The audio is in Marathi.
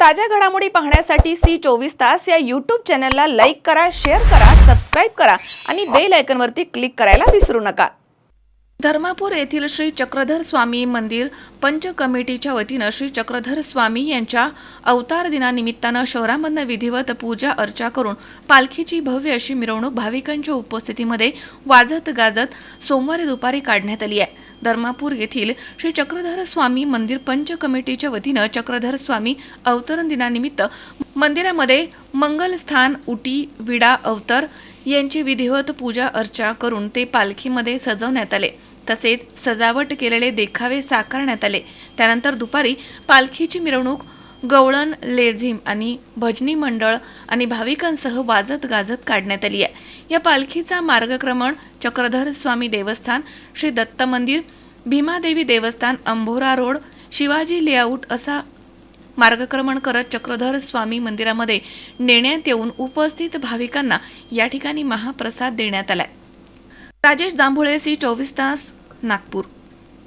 ताज्या घडामोडी पाहण्यासाठी सी चोवीस तास या यूट्यूब चॅनलला लाईक करा शेअर करा सबस्क्राईब करा आणि बेल आयकनवरती क्लिक करायला विसरू नका. धर्मापूर येथील श्री चक्रधर स्वामी मंदिर पंच कमिटीच्या वतीनं श्री चक्रधर स्वामी यांच्या अवतार दिनानिमित्तानं शहरामधनं विधिवत पूजा अर्चा करून पालखीची भव्य अशी मिरवणूक भाविकांच्या उपस्थितीमध्ये वाजत गाजत सोमवारी दुपारी काढण्यात आली आहे. धर्मापूर येथील श्री चक्रधर स्वामी मंदिर पंच कमिटीच्या वतीनं चक्रधर स्वामी अवतरण दिनानिमित्त मंदिरामध्ये मंगलस्थान उटी विडा अवतर यांची विधिवत पूजा अर्चा करून ते पालखीमध्ये सजवण्यात आले. तसेच सजावट केलेले देखावे साकारण्यात आले. त्यानंतर दुपारी पालखीची मिरवणूक गवळण लेझिम आणि भजनी मंडळ आणि भाविकांसह वाजत गाजत काढण्यात आली आहे. या पालखीचा मार्गक्रमण चक्रधर स्वामी देवस्थान श्री दत्त मंदिर भीमादेवी देवस्थान अंभोरा रोड शिवाजी लेआउट असा मार्गक्रमण करत चक्रधर स्वामी मंदिरामध्ये नेण्यात येऊन उपस्थित भाविकांना या ठिकाणी महाप्रसाद देण्यात आलाय. राजेश जांभुळे सी चोवीस तास नागपूर.